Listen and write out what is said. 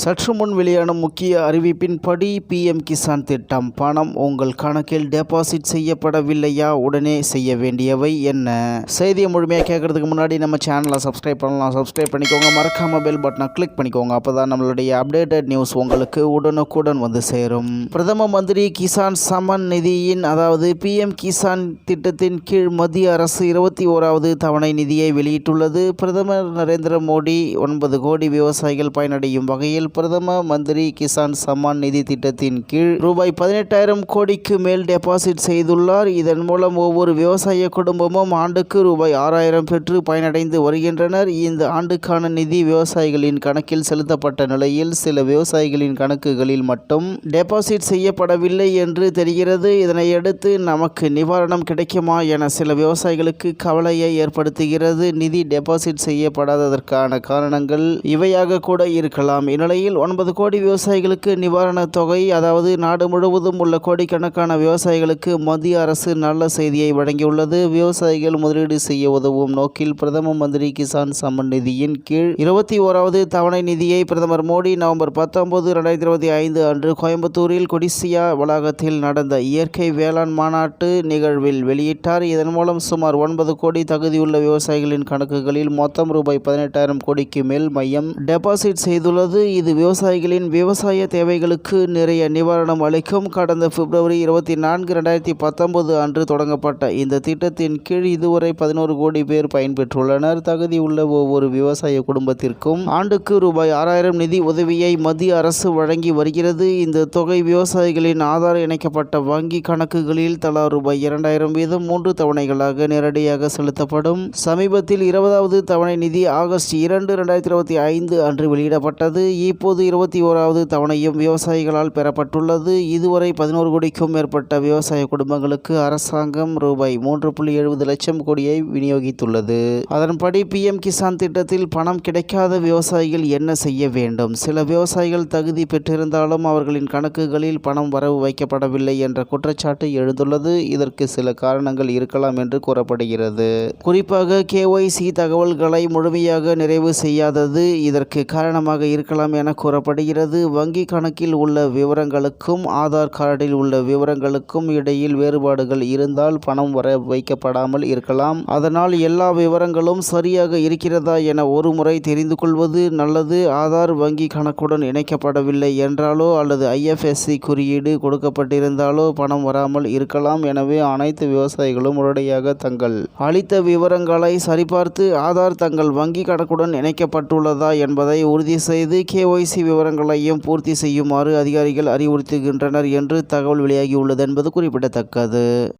சற்று முன் வெளியான முக்கிய அறிவிப்பின்படி பிஎம் கிசான் திட்டம் பணம் உங்கள் கணக்கில் டெபாசிட் செய்யப்படவில்லையா உடனே செய்ய வேண்டியவை என்ன? செய்தியை முழுமையாக கேட்கறதுக்கு முன்னாடி நம்ம சேனலை சப்ஸ்கிரைப் பண்ணலாம். சப்ஸ்கிரைப் பண்ணிக்கோங்க. மறக்காம பெல் பட்டனை கிளிக் பண்ணிக்கோங்க. அப்போதான் நம்மளுடைய அப்டேட்டட் நியூஸ் உங்களுக்கு உடனுக்குடன் வந்து சேரும். பிரதம மந்திரி கிசான் சமன் நிதியின் அதாவது பிஎம் கிசான் திட்டத்தின் கீழ் மத்திய அரசு இருபத்தி ஓராவது தவணை நிதியை வெளியிட்டுள்ளது. பிரதமர் நரேந்திர மோடி ஒன்பது கோடி விவசாயிகள் பயனடையும் வகையில் பிரதம மந்திரி கிசான் சம்மான் நிதி திட்டத்தின் கீழ் ரூபாய் பதினெட்டாயிரம் கோடிக்கு மேல் டெபாசிட் செய்துள்ளார். இதன் மூலம் ஒவ்வொரு விவசாய குடும்பமும் ஆண்டுக்கு ரூபாய் ஆறாயிரம் பெற்று பயனடைந்து வருகின்றனர். இந்த ஆண்டுக்கான நிதி விவசாயிகளின் கணக்கில் செலுத்தப்பட்ட நிலையில் சில விவசாயிகளின் கணக்குகளில் மட்டும் டெபாசிட் செய்யப்படவில்லை என்று தெரிகிறது. இதனையடுத்து நமக்கு நிவாரணம் கிடைக்குமா என சில விவசாயிகளுக்கு கவலையை ஏற்படுத்துகிறது. நிதி டெபாசிட் செய்யப்படாததற்கான காரணங்கள் இவையாக கூட இருக்கலாம். இந்நிலையில் ஒன்பது கோடி விவசாயிகளுக்கு நிவாரணத் தொகை அதாவது நாடு முழுவதும் உள்ள கோடிக்கணக்கான விவசாயிகளுக்கு மத்திய அரசு நல்ல செய்தியை வழங்கியுள்ளது. விவசாயிகள் முதலீடு செய்ய உதவும் நோக்கில் பிரதம மந்திரி கிசான் சம்மன் நிதியின் கீழ் இருபத்தி ஓராவது தவணை நிதியை பிரதமர் மோடி நவம்பர் பத்தொன்பது ரெண்டாயிரத்தி இருபத்தி ஐந்து அன்று கோயம்புத்தூரில் கொடிசியா வளாகத்தில் நடந்த இயற்கை வேளாண் மாநாட்டு நிகழ்வில் வெளியிட்டார். இதன் மூலம் சுமார் ஒன்பது கோடி தகுதியுள்ள விவசாயிகளின் கணக்குகளில் மொத்தம் ரூபாய் பதினெட்டாயிரம் கோடிக்கு மேல் மையம் டெபாசிட் செய்துள்ளது. இது விவசாயிகளின் விவசாய தேவைகளுக்கு நிறைய நிவாரணம் அளிக்கும். கடந்த பிப்ரவரி இருபத்தி நான்கு ரெண்டாயிரத்தி பத்தொன்பது அன்று தொடங்கப்பட்ட இந்த திட்டத்தின் கீழ் இதுவரை பதினோரு கோடி பேர் பயன்பெற்றுள்ளனர். தகுதியுள்ள ஒவ்வொரு விவசாய குடும்பத்திற்கும் ஆண்டுக்கு ரூபாய் ஆறாயிரம் நிதி உதவியை மத்திய அரசு வழங்கி வருகிறது. இந்த தொகை விவசாயிகளின் ஆதார் இணைக்கப்பட்ட வங்கி கணக்குகளில் தலா ரூபாய் இரண்டாயிரம் வீதம் மூன்று தவணைகளாக நேரடியாக செலுத்தப்படும். சமீபத்தில் இருபதாவது தவணை நிதி ஆகஸ்ட் இரண்டு ரெண்டாயிரத்தி இருபத்தி ஐந்து அன்று வெளியிடப்பட்டது. இ இப்போது இருபத்தி ஓராவது தவணையும் விவசாயிகளால் பெறப்பட்டுள்ளது. இதுவரை பதினோரு கோடிக்கும் மேற்பட்ட விவசாய குடும்பங்களுக்கு அரசாங்கம் ரூபாய் மூன்று புள்ளி எழுபது லட்சம் கோடியை விநியோகித்துள்ளது. அதன்படி பிஎம் கிசான் திட்டத்தில் பணம் கிடைக்காத விவசாயிகள் என்ன செய்ய வேண்டும்? சில விவசாயிகள் தகுதி பெற்றிருந்தாலும் அவர்களின் கணக்குகளில் பணம் வரவு வைக்கப்படவில்லை என்ற குற்றச்சாட்டு எழுந்துள்ளது. இதற்கு சில காரணங்கள் இருக்கலாம் என்று கூறப்படுகிறது. குறிப்பாக கேஒய்சி தகவல்களை முழுமையாக நிறைவு செய்யாதது இதற்கு காரணமாக இருக்கலாம் என கூறப்படுகிறது. வங்கி கணக்கில் உள்ள விவரங்களுக்கும் ஆதார் கார்டில் உள்ள விவரங்களுக்கும் இடையில் வேறுபாடுகள் இருந்தால் பணம் வர வைக்கப்படாமல் இருக்கலாம். அதனால் எல்லா விவரங்களும் சரியாக இருக்கிறதா என ஒரு முறை தெரிந்து கொள்வது நல்லது. ஆதார் வங்கி கணக்குடன் இணைக்கப்படவில்லை என்றாலோ அல்லது ஐஎஃப்எஸ்சி குறியீடு கொடுக்கப்பட்டிருந்தாலோ பணம் வராமல் இருக்கலாம். எனவே அனைத்து விவசாயிகளும் உடனடியாக தங்கள் அளித்த விவரங்களை சரிபார்த்து ஆதார் தங்கள் வங்கி கணக்குடன் இணைக்கப்பட்டுள்ளதா என்பதை உறுதி செய்து கேஒய்சி விவரங்களையும் பூர்த்தி செய்யுமாறு அதிகாரிகள் அறிவுறுத்துகின்றனர் என்று தகவல் வெளியாகியுள்ளது என்பது குறிப்பிடத்தக்கது.